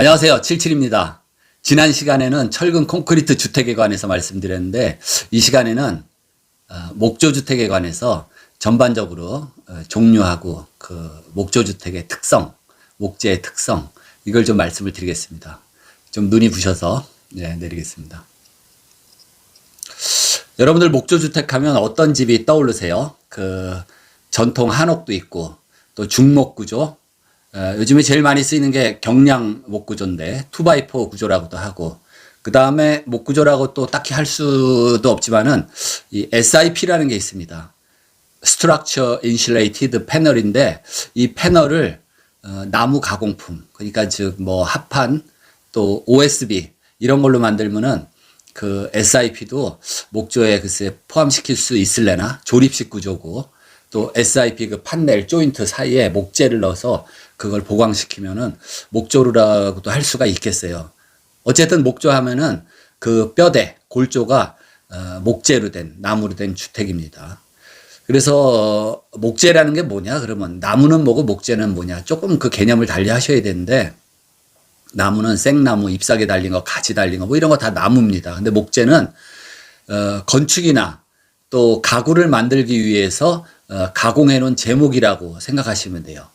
안녕하세요. 77입니다. 지난 시간에는 철근 콘크리트 주택에 관해서 말씀드렸는데 이 시간에는 어, 목조 주택에 관해서 전반적으로 어, 종류하고 그 목조 주택의 특성, 목재의 특성 이걸 좀 말씀을 드리겠습니다. 좀 눈이 부셔서 네, 내리겠습니다. 여러분들 목조 주택 하면 어떤 집이 떠오르세요? 그 전통 한옥도 있고 또 중목 구조, 어, 요즘에 제일 많이 쓰이는 게 경량 목구조인데 투바이포 구조라고도 하고 그 다음에 목구조라고 또 딱히 할 수도 없지만은 이 SIP라는 게 있습니다. Structure Insulated Panel인데 이 패널을 어, 나무 가공품 그러니까 즉 뭐 합판 또 OSB 이런 걸로 만들면은 그 SIP도 목조에 글쎄 포함시킬 수 있을래나 조립식 구조고 또 SIP 그 판넬 조인트 사이에 목재를 넣어서 그걸 보강시키면은 목조루라고도 할 수가 있겠어요. 어쨌든 목조 하면은 그 뼈대 골조가 어, 목재로 된 나무로 된 주택입니다. 그래서 어, 목재라는 게 뭐냐 그러면 나무는 뭐고 목재는 뭐냐 조금 그 개념을 달리 하셔야 되는데 나무는 생나무 잎사귀 달린 거 가지 달린 거 뭐 이런 거 다 나무입니다. 근데 목재는 어, 건축이나 또 가구를 만들기 위해서 어, 가공해 놓은 제목이라고 생각하시면 돼요.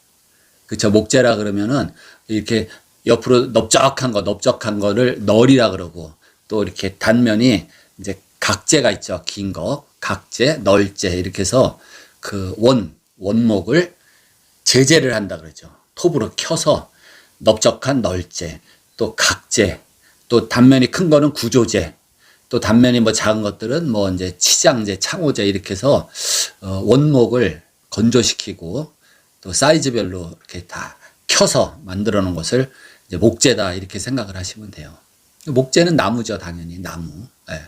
그쵸 목재라 그러면은 이렇게 옆으로 넓적한 거 넓적한 거를 널이라 그러고 또 이렇게 단면이 이제 각재가 있죠. 긴 거 각재 널재 이렇게 해서 그 원 원목을 제재를 한다 그러죠. 톱으로 켜서 넓적한 널재 또 각재 또 단면이 큰 거는 구조재 또 단면이 뭐 작은 것들은 뭐 이제 치장재 창호재 이렇게 해서 어 원목을 건조시키고 또 사이즈별로 이렇게 다 켜서 만들어 놓은 것을 목재다 이렇게 생각을 하시면 돼요. 목재는 나무죠, 당연히 나무. 예.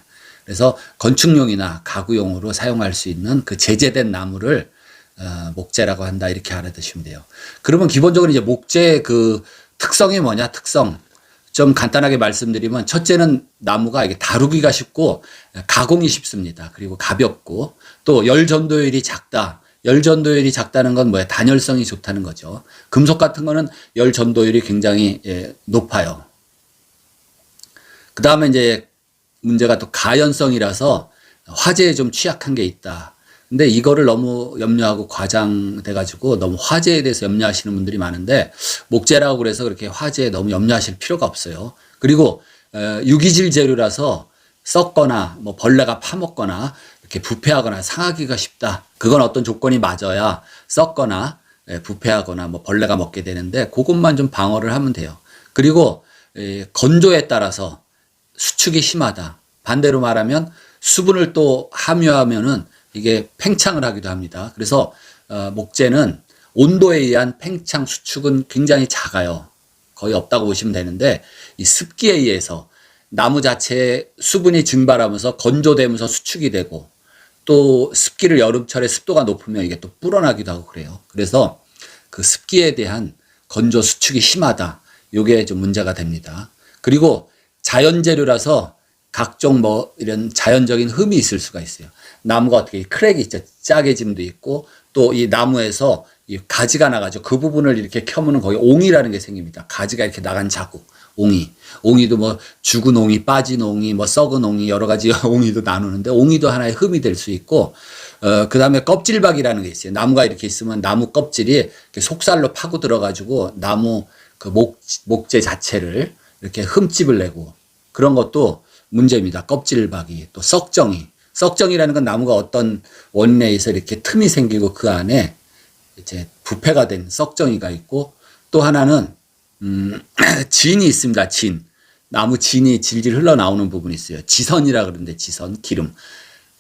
그래서 건축용이나 가구용으로 사용할 수 있는 그 제재된 나무를 어, 목재라고 한다 이렇게 알아두시면 돼요. 그러면 기본적으로 이제 목재 그 특성이 뭐냐? 특성 좀 간단하게 말씀드리면 첫째는 나무가 이게 다루기가 쉽고 가공이 쉽습니다. 그리고 가볍고 또 열 전도율이 작다. 열 전도율이 작다는 건 뭐야? 단열성이 좋다는 거죠. 금속 같은 거는 열 전도율이 굉장히 예, 높아요. 그 다음에 이제 문제가 또 가연성이라서 화재에 좀 취약한 게 있다. 근데 이거를 너무 염려하고 과장돼가지고 너무 화재에 대해서 염려하시는 분들이 많은데 목재라고 그래서 그렇게 화재에 너무 염려하실 필요가 없어요. 그리고 어, 유기질 재료라서 썩거나 뭐 벌레가 파먹거나 이렇게 부패하거나 상하기가 쉽다. 그건 어떤 조건이 맞아야 썩거나 예, 부패하거나 뭐 벌레가 먹게 되는데 그것만 좀 방어를 하면 돼요. 그리고 예, 건조에 따라서 수축이 심하다. 반대로 말하면 수분을 또 함유하면은 이게 팽창을 하기도 합니다. 그래서 어, 목재는 온도에 의한 팽창 수축은 굉장히 작아요. 거의 없다고 보시면 되는데 이 습기에 의해서 나무 자체에 수분이 증발하면서 건조되면서 수축이 되고 또 습기를 여름철에 습도가 높으면 이게 또 불어나기도 하고 그래요. 그래서 그 습기에 대한 건조 수축이 심하다. 요게 좀 문제가 됩니다. 그리고 자연 재료라서 각종 뭐 이런 자연적인 흠이 있을 수가 있어요. 나무가 어떻게 크랙이 있죠. 짜개짐도 있고 또 이 나무에서 이 가지가 나가죠. 그 부분을 이렇게 켜면은 거기 옹이라는 게 생깁니다. 가지가 이렇게 나간 자국. 옹이. 옹이도 뭐 죽은 옹이, 빠진 옹이, 뭐 썩은 옹이 여러 가지 옹이도 나누는데 옹이도 하나의 흠이 될 수 있고 어 그 다음에 껍질박이라는 게 있어요. 나무가 이렇게 있으면 나무 껍질이 속살로 파고 들어 가지고 나무 그 목 목재 자체를 이렇게 흠집을 내고 그런 것도 문제입니다. 껍질박이 또 썩정이. 썩정이라는 건 나무가 어떤 원내에서 이렇게 틈이 생기고 그 안에 이제 부패가 된 썩정이가 있고 또 하나는 음, 진이 있습니다. 진. 나무 진이 질질 흘러나오는 부분이 있어요. 지선이라 그러는데 지선, 기름.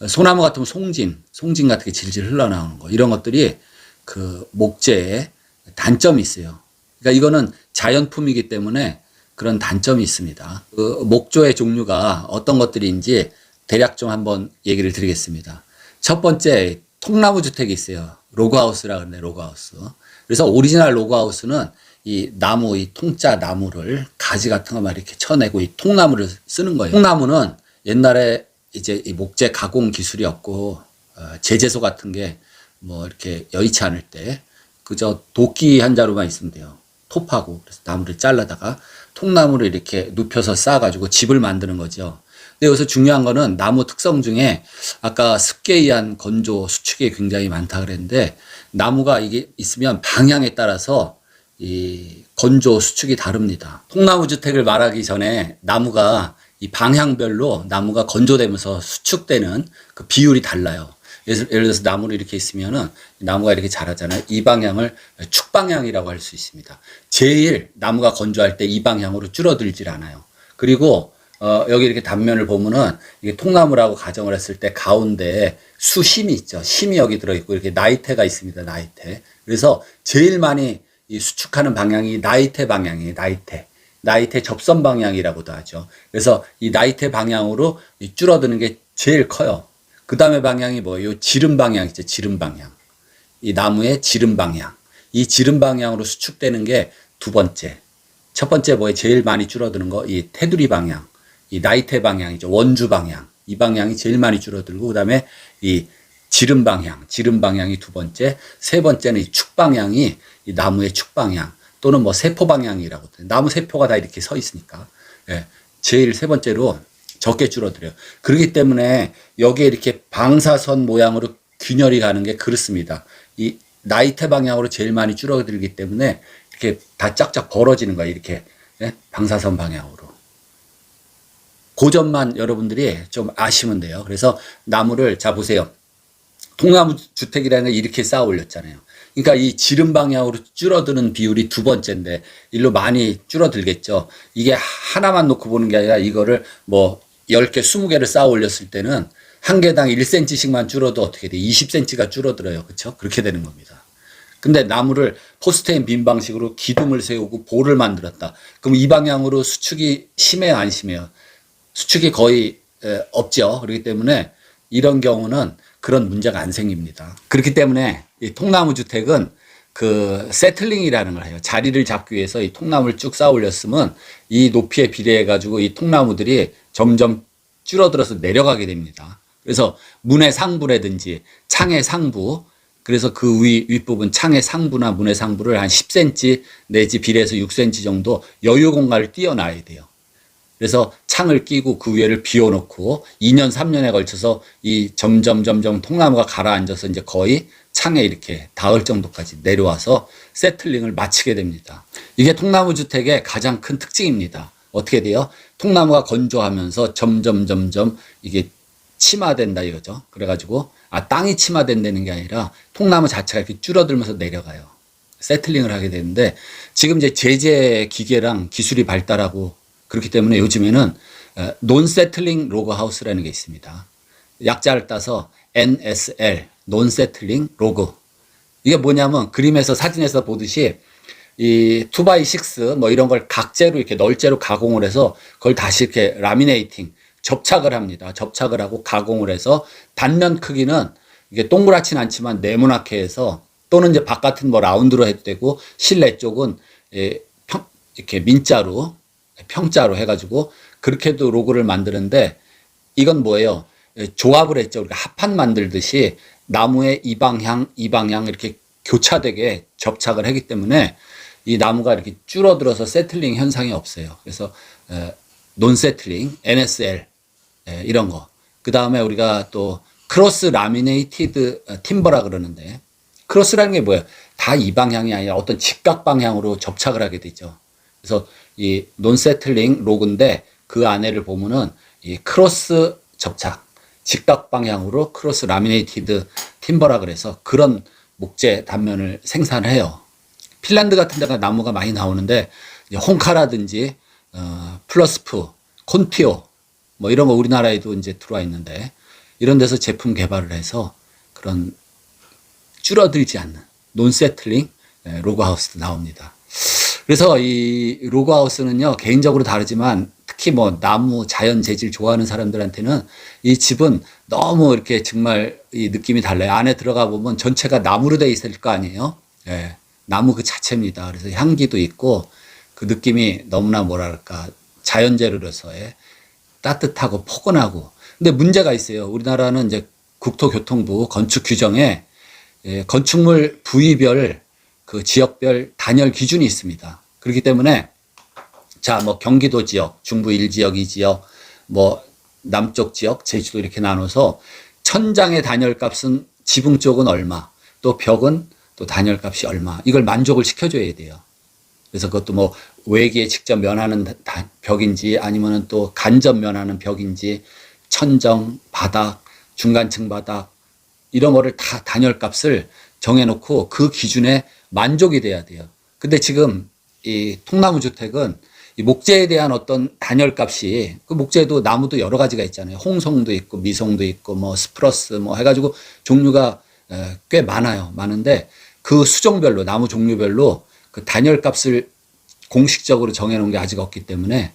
소나무 같으면 송진, 송진 같은 게 질질 흘러나오는 거. 이런 것들이 그 목재의 단점이 있어요. 그러니까 이거는 자연품이기 때문에 그런 단점이 있습니다. 그 목조의 종류가 어떤 것들인지 대략 좀 한번 얘기를 드리겠습니다. 첫 번째, 통나무 주택이 있어요. 로그하우스라 그러는데 로그하우스. 그래서 오리지널 로그하우스는 이 나무, 이 통짜 나무를 가지 같은 거만 이렇게 쳐내고 이 통나무를 쓰는 거예요. 통나무는 옛날에 이제 이 목재 가공 기술이 없고 어, 제재소 같은 게 뭐 이렇게 여의치 않을 때 그저 도끼 한 자루만 있으면 돼요. 톱하고 그래서 나무를 잘라다가 통나무를 이렇게 눕혀서 쌓아가지고 집을 만드는 거죠. 근데 여기서 중요한 거는 나무 특성 중에 아까 습기에 의한 건조 수축이 굉장히 많다 그랬는데 나무가 이게 있으면 방향에 따라서 이 건조 수축이 다릅니다. 통나무 주택을 말하기 전에 나무가 이 방향별로 나무가 건조되면서 수축되는 그 비율이 달라요. 예를 들어서 나무를 이렇게 있으면은 나무가 이렇게 자라잖아요. 이 방향을 축방향이라고 할 수 있습니다. 제일 나무가 건조할 때 이 방향으로 줄어들질 않아요. 그리고 어, 여기 이렇게 단면을 보면은 이게 통나무라고 가정을 했을 때 가운데 수심이 있죠. 심이 여기 들어있고 이렇게 나이테가 있습니다. 나이테. 그래서 제일 많이 이 수축하는 방향이 나이테 방향이에요. 나이테. 나이테 접선 방향이라고도 하죠. 그래서 이 나이테 방향으로 이 줄어드는 게 제일 커요. 그 다음에 방향이 뭐예요? 지름 방향 있죠. 지름 방향. 이 나무의 지름 방향. 이 지름 방향으로 수축되는 게 두 번째. 첫 번째 뭐에 제일 많이 줄어드는 거, 이 테두리 방향. 이 나이테 방향이죠. 원주 방향. 이 방향이 제일 많이 줄어들고, 그 다음에 이 지름 방향. 지름 방향이 두 번째. 세 번째는 이 축 방향이 이 나무의 축 방향. 또는 뭐 세포 방향이라고. 나무 세포가 다 이렇게 서 있으니까. 예. 제일 세 번째로 적게 줄어들어요. 그렇기 때문에 여기에 이렇게 방사선 모양으로 균열이 가는 게 그렇습니다. 이 나이테 방향으로 제일 많이 줄어들기 때문에 이렇게 다 쫙쫙 벌어지는 거예요. 이렇게 예? 방사선 방향으로. 그 점만 여러분들이 좀 아시면 돼요. 그래서 나무를 자 보세요. 통나무 주택이라는 걸 이렇게 쌓아 올렸잖아요. 그러니까 이 지름 방향으로 줄어드는 비율이 두 번째인데 일로 많이 줄어들겠죠. 이게 하나만 놓고 보는 게 아니라 이거를 뭐 10개, 20개를 쌓아 올렸을 때는 한 개당 1cm씩만 줄어도 어떻게 돼? 20cm가 줄어들어요. 그렇죠? 그렇게 되는 겁니다. 근데 나무를 포스테인 빈 방식으로 기둥을 세우고 볼을 만들었다. 그럼 이 방향으로 수축이 심해요, 안 심해요? 수축이 거의 에, 없죠. 그렇기 때문에 이런 경우는 그런 문제가 안 생깁니다. 그렇기 때문에 이 통나무 주택은 그 세틀링이라는 걸 해요. 자리를 잡기 위해서 이 통나무를 쭉 쌓아 올렸으면 이 높이에 비례해 가지고 이 통나무들이 점점 줄어들어서 내려가게 됩니다. 그래서 문의 상부라든지 창의 상부 그래서 그 위, 윗부분 창의 상부나 문의 상부를 한 10cm 내지 비례해서 6cm 정도 여유 공간을 띄어놔야 돼요. 그래서 창을 끼고 그 위에를 비워놓고 2년, 3년에 걸쳐서 이 점점, 점점 통나무가 가라앉아서 이제 거의 창에 이렇게 닿을 정도까지 내려와서 세틀링을 마치게 됩니다. 이게 통나무 주택의 가장 큰 특징입니다. 어떻게 돼요? 통나무가 건조하면서 점점, 점점 이게 침하된다 이거죠. 그래가지고, 아, 땅이 침하된다는 게 아니라 통나무 자체가 이렇게 줄어들면서 내려가요. 세틀링을 하게 되는데, 지금 이제 제재 기계랑 기술이 발달하고 그렇기 때문에 요즘에는 논세틀링 로그 하우스라는 게 있습니다. 약자를 따서 NSL, 논세틀링 로그. 이게 뭐냐면 그림에서 사진에서 보듯이 이 2x6 뭐 이런 걸 각재로 이렇게 널재로 가공을 해서 그걸 다시 이렇게 라미네이팅, 접착을 합니다. 접착을 하고 가공을 해서 단면 크기는 이게 동그랗진 않지만 네모나게 해서 또는 이제 바깥은 뭐 라운드로 해도 되고 실내 쪽은 예, 평, 이렇게 민자로 평자로 해가지고 그렇게도 로고를 만드는데 이건 뭐예요? 예, 조합을 했죠. 우리가 합판 만들듯이 나무의 이 방향, 이 방향 이렇게 교차되게 접착을 하기 때문에 이 나무가 이렇게 줄어들어서 세틀링 현상이 없어요. 그래서 논 세틀링, NSL 에, 이런 거. 그 다음에 우리가 또 크로스 라미네이티드 팀버라 그러는데 크로스라는 게 뭐예요? 다 이 방향이 아니라 어떤 직각 방향으로 접착을 하게 되죠. 그래서 이 논세틀링 로그인데 그 안에를 보면은 이 크로스 접착, 직각 방향으로 크로스 라미네이티드 팀버라 그래서 그런 목재 단면을 생산해요. 핀란드 같은 데가 나무가 많이 나오는데 홍카라든지 어, 플러스프, 콘티오 뭐 이런 거 우리나라에도 이제 들어와 있는데 이런 데서 제품 개발을 해서 그런 줄어들지 않는 논세틀링 예, 로그하우스도 나옵니다. 그래서 이 로그하우스는요 개인적으로 다르지만 특히 뭐 나무 자연 재질 좋아하는 사람들한테는 이 집은 너무 이렇게 정말 이 느낌이 달라요. 안에 들어가 보면 전체가 나무로 되어 있을 거 아니에요. 예, 나무 그 자체입니다. 그래서 향기도 있고 그 느낌이 너무나 뭐랄까 자연 재료로서의 따뜻하고 포근하고. 근데 문제가 있어요. 우리나라는 이제 국토교통부 건축 규정에 예, 건축물 부위별 그 지역별 단열 기준이 있습니다. 그렇기 때문에 자, 뭐 경기도 지역, 중부 1지역, 2지역, 뭐 남쪽 지역, 제주도 이렇게 나눠서 천장의 단열 값은 지붕 쪽은 얼마, 또 벽은 또 단열 값이 얼마. 이걸 만족을 시켜줘야 돼요. 그래서 그것도 뭐 외기에 직접 면하는 벽인지 아니면은 또 간접 면하는 벽인지 천정, 바닥, 중간층 바닥 이런 거를 다 단열 값을 정해놓고 그 기준에 만족이 돼야 돼요. 근데 지금 이 통나무 주택은 이 목재에 대한 어떤 단열 값이 그 목재도 나무도 여러 가지가 있잖아요. 홍송도 있고 미송도 있고 뭐 스프러스 뭐 해가지고 종류가 에, 꽤 많아요. 많은데 그 수종별로 나무 종류별로 그 단열 값을 공식적으로 정해놓은 게 아직 없기 때문에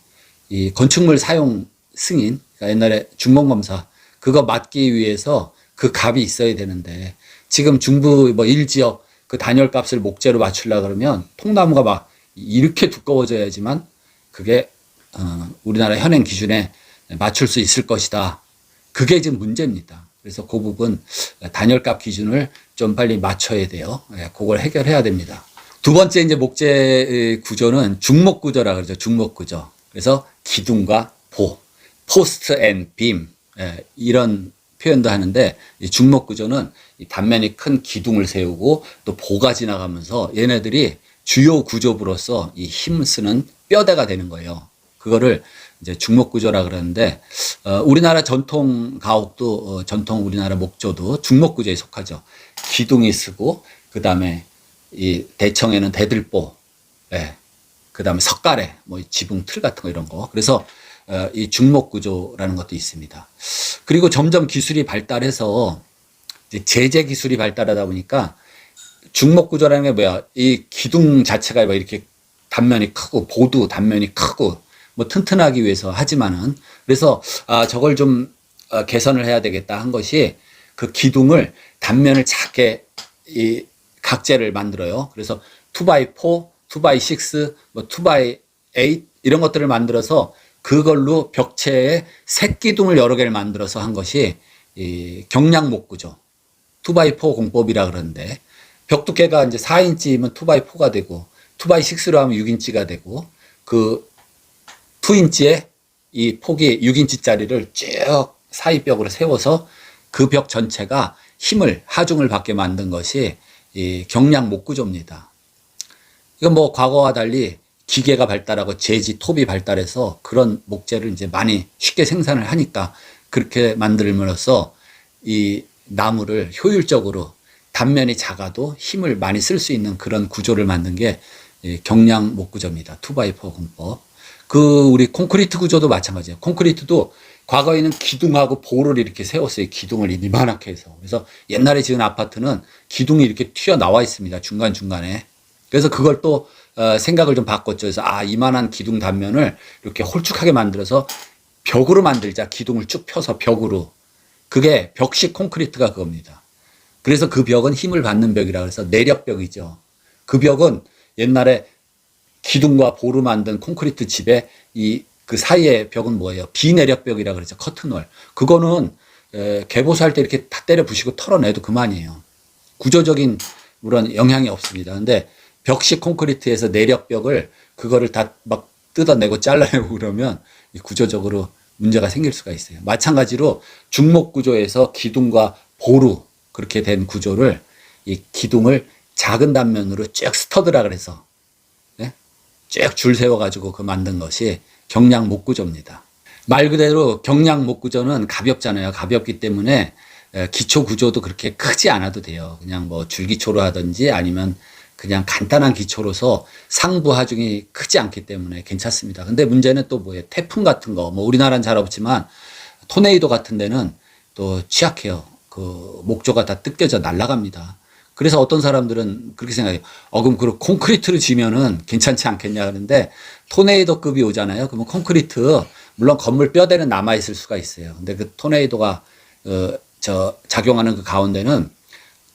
이 건축물 사용 승인, 그러니까 옛날에 중공검사 그거 맡기 위해서 그 값이 있어야 되는데 지금 중부 뭐 일지역 그 단열 값을 목재로 맞추려 그러면 통나무가 막 이렇게 두꺼워져야지만 그게 어, 우리나라 현행 기준에 맞출 수 있을 것이다. 그게 지금 문제입니다. 그래서 그 부분 단열값 기준을 좀 빨리 맞춰야 돼요. 예, 그걸 해결해야 됩니다. 두 번째 이제 목재 구조는 중목 구조라 그러죠. 중목 구조. 그래서 기둥과 보, 포스트 앤 빔, 예, 이런 표현도 하는데 이 중목 구조는 이 단면이 큰 기둥을 세우고 또 보가 지나가면서 얘네들이 주요 구조부로서 이 힘을 쓰는 뼈대가 되는 거예요. 그거를 이제 중목 구조라 그러는데 어, 우리나라 전통 가옥도 어, 전통 우리나라 목조도 중목 구조에 속하죠. 기둥이 쓰고 그다음에 이 대청에는 대들보, 예. 그다음에 석가래, 뭐 지붕 틀 같은 거 이런 거. 그래서 어, 이 중목 구조라는 것도 있습니다. 그리고 점점 기술이 발달해서 제재 기술이 발달하다 보니까 중목 구조라는 게 뭐야? 이 기둥 자체가 뭐 이렇게 단면이 크고 보도 단면이 크고 뭐 튼튼하기 위해서 하지만은 그래서 아 저걸 좀 어, 개선을 해야 되겠다 한 것이 그 기둥을 단면을 작게 이 각재를 만들어요. 그래서 2x4, 2x6, 뭐 2x8 이런 것들을 만들어서 그걸로 벽체에 색기둥을 여러 개를 만들어서 한 것이 이 경량목 구조. 2x4 공법이라 그러는데 벽 두께가 이제 4인치면 2x4가 되고 2x6로 하면 6인치가 되고 그 2인치에 이 폭이 6인치짜리를 쭉 사이벽으로 세워서 그 벽 전체가 힘을 하중을 받게 만든 것이 이 경량 목구조입니다. 이건 뭐 과거와 달리 기계가 발달하고 재지 톱이 발달해서 그런 목재를 이제 많이 쉽게 생산을 하니까 그렇게 만들므로써 이 나무를 효율적으로 단면이 작아도 힘을 많이 쓸 수 있는 그런 구조를 만든 게이 경량 목구조입니다. 2x4 공법. 그 우리 콘크리트 구조도 마찬가지예요. 콘크리트도 과거에는 기둥하고 보를 이렇게 세웠어요. 기둥을 이만하게 해서. 그래서 옛날에 지은 아파트는 기둥이 이렇게 튀어나와 있습니다. 중간중간에. 그래서 그걸 또 어, 생각을 좀 바꿨죠. 그래서 아 이만한 기둥 단면을 이렇게 홀쭉하게 만들어서 벽으로 만들자. 기둥을 쭉 펴서 벽으로. 그게 벽식 콘크리트가 그겁니다. 그래서 그 벽은 힘을 받는 벽이라 그래서 내력벽이죠. 그 벽은 옛날에 기둥과 보루 만든 콘크리트 집에 이 그 사이에 벽은 뭐예요? 비내력벽이라 그러죠. 커튼월. 그거는 에, 개보수할 때 이렇게 다 때려 부시고 털어내도 그만이에요. 구조적인 물론 영향이 없습니다. 근데 벽식 콘크리트에서 내력벽을 그거를 다 막 뜯어내고 잘라내고 그러면 이 구조적으로 문제가 생길 수가 있어요. 마찬가지로 중목 구조에서 기둥과 보루 그렇게 된 구조를 이 기둥을 작은 단면으로 쭉 스터드라 그래서 네? 쭉줄 세워가지고 그 만든 것이 경량 목구조입니다. 말 그대로 경량 목구조는 가볍잖아요. 가볍기 때문에 에, 기초 구조도 그렇게 크지 않아도 돼요. 그냥 뭐 줄기초로 하든지 아니면 그냥 간단한 기초로서 상부 하중이 크지 않기 때문에 괜찮습니다. 근데 문제는 또 뭐예요? 태풍 같은 거, 뭐 우리나라는 잘 없지만 토네이도 같은 데는 또 취약해요. 그 목조가 다 뜯겨져 날아갑니다. 그래서 어떤 사람들은 그렇게 생각해요. 어, 그럼 그 콘크리트를 지면은 괜찮지 않겠냐 그러는데 토네이도급이 오잖아요. 그러면 콘크리트 물론 건물 뼈대는 남아 있을 수가 있어요. 근데 그 토네이도가 어, 저 작용하는 그 가운데는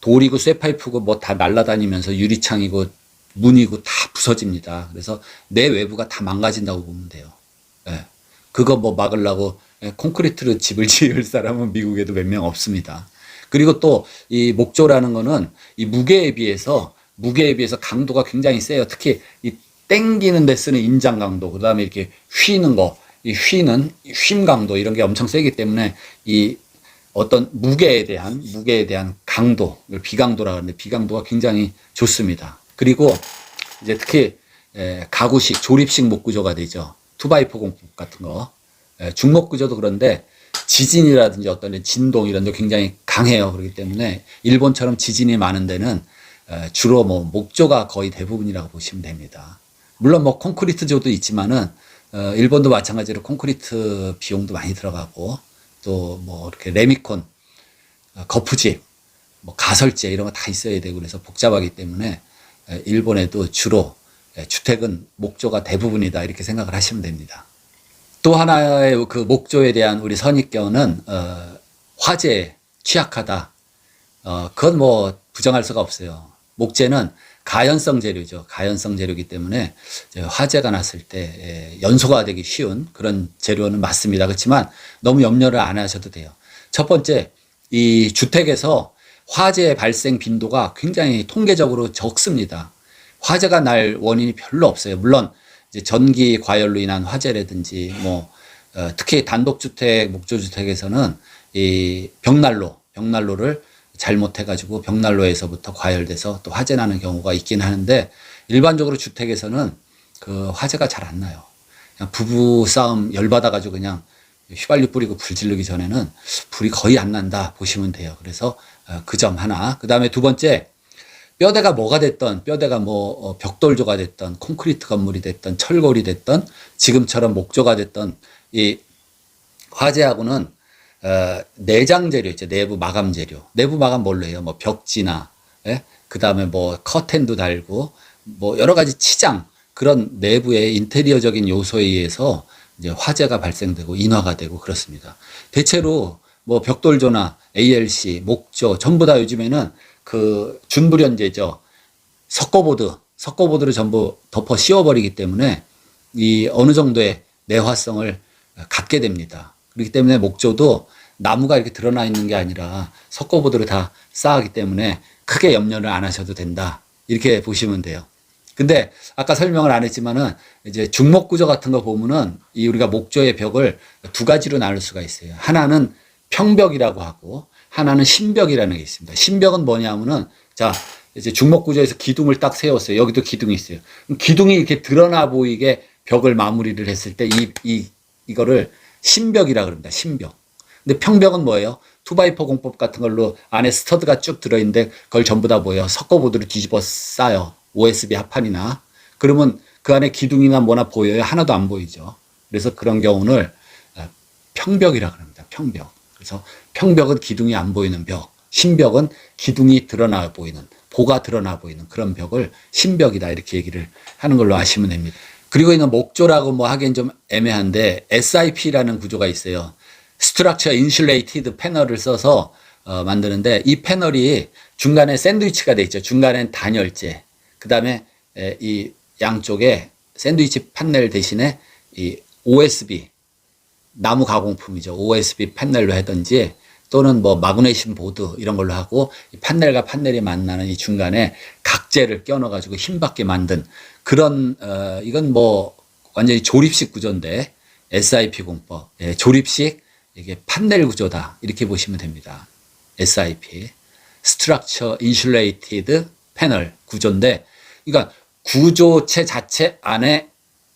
돌이고 쇠파이프고 뭐 다 날아다니면서 유리창이고 문이고 다 부서집니다. 그래서 내 외부가 다 망가진다고 보면 돼요. 예. 그거 뭐 막으려고 예, 콘크리트로 집을 지을 사람은 미국에도 몇 명 없습니다. 그리고 또 이 목조라는 거는 이 무게에 비해서 무게에 비해서 강도가 굉장히 세요. 특히 이 땡기는 데 쓰는 인장 강도, 그 다음에 이렇게 휘는 거, 이 휘는 쉼 강도 이런 게 엄청 세기 때문에 이 어떤 무게에 대한 무게에 대한 강도, 비강도라 하는데 비강도가 굉장히 좋습니다. 그리고 이제 특히 에, 가구식 조립식 목구조가 되죠. 투바이포 공법 같은 거. 에, 중목구조도 그런데 지진이라든지 어떤 진동 이런 데 굉장히 강해요. 그렇기 때문에 일본처럼 지진이 많은 데는 에, 주로 뭐 목조가 거의 대부분이라고 보시면 됩니다. 물론 뭐 콘크리트조도 있지만은 어, 일본도 마찬가지로 콘크리트 비용도 많이 들어가고 또 뭐 이렇게 레미콘, 어, 거푸집, 뭐 가설재 이런 거 다 있어야 되고 그래서 복잡하기 때문에 에, 일본에도 주로 에, 주택은 목조가 대부분이다 이렇게 생각을 하시면 됩니다. 또 하나의 그 목조에 대한 우리 선입견은 어, 화재에 취약하다. 어, 그건 뭐 부정할 수가 없어요. 목재는 가연성 재료죠. 가연성 재료이기 때문에 화재가 났을 때 예, 연소가 되기 쉬운 그런 재료는 맞습니다. 그렇지만 너무 염려를 안 하셔도 돼요. 첫 번째, 이 주택에서 화재 발생 빈도가 굉장히 통계적으로 적습니다. 화재가 날 원인이 별로 없어요. 물론 이제 전기 과열로 인한 화재라든지 뭐 어, 특히 단독주택, 목조주택에서는 이 벽난로, 벽난로를 잘못해가지고 벽난로에서부터 과열돼서 또 화재 나는 경우가 있긴 하는데 일반적으로 주택에서는 그 화재가 잘 안 나요. 그냥 부부 싸움 열받아가지고 그냥 휘발유 뿌리고 불 지르기 전에는 불이 거의 안 난다 보시면 돼요. 그래서 어, 그 점 하나. 그 다음에 두 번째 뼈대가 뭐가 됐던 뼈대가 뭐 어, 벽돌조가 됐던 콘크리트 건물이 됐던 철골이 됐던 지금처럼 목조가 됐던 이 화재하고는 어, 내장 재료 있죠. 내부 마감 재료. 내부 마감 뭘로 해요? 뭐 벽지나, 예? 그 다음에 뭐 커튼도 달고, 뭐 여러 가지 치장, 그런 내부의 인테리어적인 요소에 의해서 이제 화재가 발생되고 인화가 되고 그렇습니다. 대체로 뭐 벽돌조나 ALC, 목조, 전부 다 요즘에는 그 준불연제죠. 석고보드, 석고보드를 전부 덮어 씌워버리기 때문에 이 어느 정도의 내화성을 갖게 됩니다. 그렇기 때문에 목조도 나무가 이렇게 드러나 있는 게 아니라 석고보드를 다 쌓았기 때문에 크게 염려를 안 하셔도 된다. 이렇게 보시면 돼요. 근데 아까 설명을 안 했지만은 이제 중목 구조 같은 거 보면은 이 우리가 목조의 벽을 두 가지로 나눌 수가 있어요. 하나는 평벽이라고 하고 하나는 신벽이라는 게 있습니다. 신벽은 뭐냐면은 자 이제 중목 구조에서 기둥을 딱 세웠어요. 여기도 기둥이 있어요. 기둥이 이렇게 드러나 보이게 벽을 마무리를 했을 때 이 이 이 거를 신벽이라 그럽니다. 신벽. 근데 평벽은 뭐예요? 투바이퍼 공법 같은 걸로 안에 스터드가 쭉 들어있는데 그걸 전부 다 뭐예요? 석고보드로 뒤집어 싸요. OSB 합판이나. 그러면 그 안에 기둥이나 뭐나 보여요? 하나도 안 보이죠. 그래서 그런 경우는 어, 평벽이라 그럽니다. 평벽. 그래서 평벽은 기둥이 안 보이는 벽. 신벽은 기둥이 드러나 보이는, 보가 드러나 보이는 그런 벽을 신벽이다. 이렇게 얘기를 하는 걸로 아시면 됩니다. 그리고 이는 목조라고 뭐 하기엔 좀 애매한데 SIP라는 구조가 있어요. 스트럭처 인슐레이티드 패널을 써서 어, 만드는데 이 패널이 중간에 샌드위치가 돼 있죠. 중간엔 단열재. 그다음에 에, 이 양쪽에 샌드위치 판넬 대신에 이 OSB 나무 가공품이죠. OSB 판넬로 하든지 또는 뭐 마그네슘 보드 이런 걸로 하고 이 판넬과 판넬이 만나는 이 중간에 각재를 껴넣어 가지고 힘받게 만든 그런 어 이건 뭐 완전히 조립식 구조인데 SIP 공법. 예, 조립식 이게 판넬 구조다. 이렇게 보시면 됩니다. SIP Structure Insulated Panel 구조인데 그러니까 구조체 자체 안에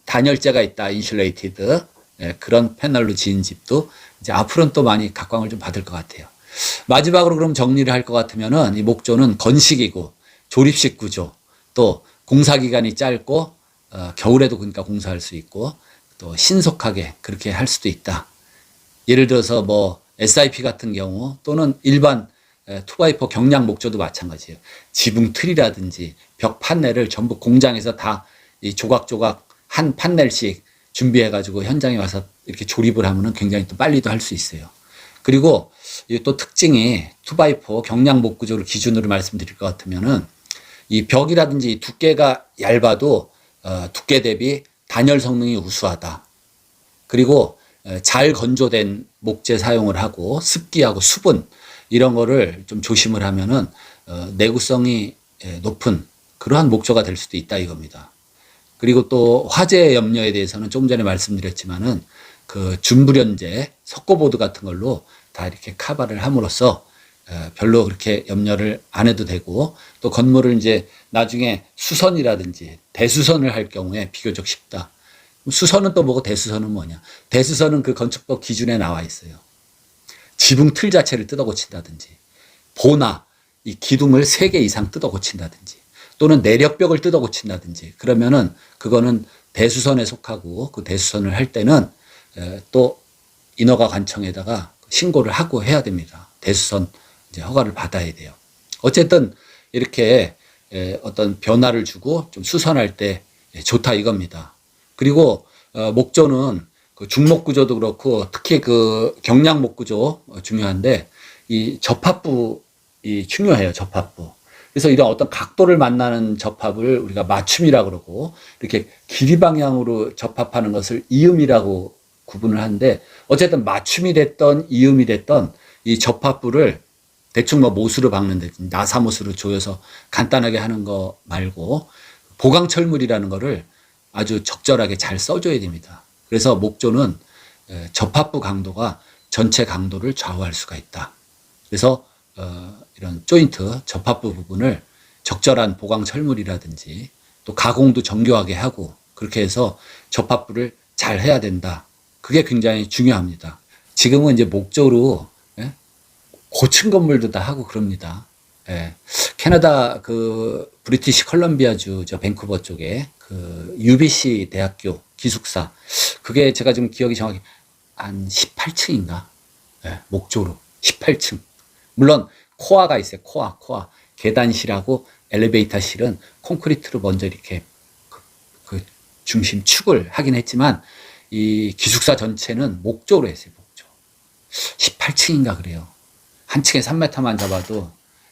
단열재가 있다. 인슐레이티드 예, 그런 패널로 지은 집도 이제 앞으로는 또 많이 각광을 좀 받을 것 같아요. 마지막으로 그럼 정리를 할 것 같으면은 이 목조는 건식이고 조립식 구조 또 공사 기간이 짧고 어, 겨울에도 그러니까 공사할 수 있고 또 신속하게 그렇게 할 수도 있다. 예를 들어서 뭐 SIP 같은 경우 또는 일반 투바이퍼 경량 목조도 마찬가지예요. 지붕 틀이라든지 벽 판넬을 전부 공장에서 다 이 조각조각 한 판넬씩 준비해가지고 현장에 와서 이렇게 조립을 하면은 굉장히 또 빨리도 할 수 있어요. 그리고 이또 특징이 투바이퍼 경량 목 구조를 기준으로 말씀드릴 것 같으면은 이 벽이라든지 두께가 얇아도 어, 두께 대비 단열 성능이 우수하다. 그리고 어, 잘 건조된 목재 사용을 하고 습기하고 수분 이런 거를 좀 조심을 하면은 어, 내구성이 예, 높은 그러한 목조가 될 수도 있다 이겁니다. 그리고 또 화재 염려에 대해서는 조금 전에 말씀드렸지만은 그 준불연제, 석고보드 같은 걸로 다 이렇게 카바를 함으로써 어, 별로 그렇게 염려를 안 해도 되고 또 건물을 이제 나중에 수선이라든지 대수선을 할 경우에 비교적 쉽다. 수선은 또 뭐고 대수선은 뭐냐? 대수선은 그 건축법 기준에 나와 있어요. 지붕 틀 자체를 뜯어 고친다든지 보나 이 기둥을 세 개 이상 뜯어 고친다든지 또는 내력벽을 뜯어 고친다든지 그러면은 그거는 대수선에 속하고 그 대수선을 할 때는 에, 또 인허가 관청에다가 신고를 하고 해야 됩니다. 대수선 이제 허가를 받아야 돼요. 어쨌든 이렇게 에, 어떤 변화를 주고 좀 수선할 때 예, 좋다 이겁니다. 그리고 어, 목조는 그 중목 구조도 그렇고 특히 그 경량목 구조 어, 중요한데 이 접합부 이 중요해요 접합부. 그래서 이런 어떤 각도를 만나는 접합을 우리가 맞춤이라 그러고 이렇게 길이 방향으로 접합하는 것을 이음이라고 구분을 하는데 어쨌든 맞춤이 됐던 이음이 됐던 이 접합부를 대충 뭐 못으로 박는데 나사못으로 조여서 간단하게 하는 거 말고 보강철물이라는 거를 아주 적절하게 잘 써줘야 됩니다. 그래서 목조는 에, 접합부 강도가 전체 강도를 좌우할 수가 있다. 그래서 어, 이런 조인트 접합부 부분을 적절한 보강 철물이라든지 또 가공도 정교하게 하고 그렇게 해서 접합부를 잘 해야 된다. 그게 굉장히 중요합니다. 지금은 이제 목조로 예? 고층 건물도 다 하고 그럽니다. 예. 캐나다 그 브리티시 컬럼비아주 저 밴쿠버 쪽에 그 UBC 대학교 기숙사 그게 제가 지금 기억이 정확히 한 18층인가 예, 목조로 18층 물론 코아가 있어요 코아 코아 계단실하고 엘리베이터실은 콘크리트로 먼저 이렇게 그, 그 중심 축을 하긴 했지만 이 기숙사 전체는 목조로 했어요 목조 18층인가 그래요 한 층에 3m만 잡아도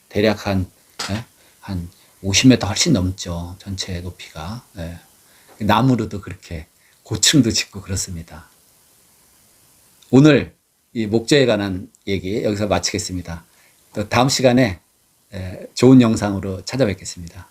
대략 한, 예? 한 50m 훨씬 넘죠. 전체 높이가. 예. 나무로도 그렇게 고층도 짓고 그렇습니다. 오늘 이 목조에 관한 얘기 여기서 마치겠습니다. 또 다음 시간에 예, 좋은 영상으로 찾아뵙겠습니다.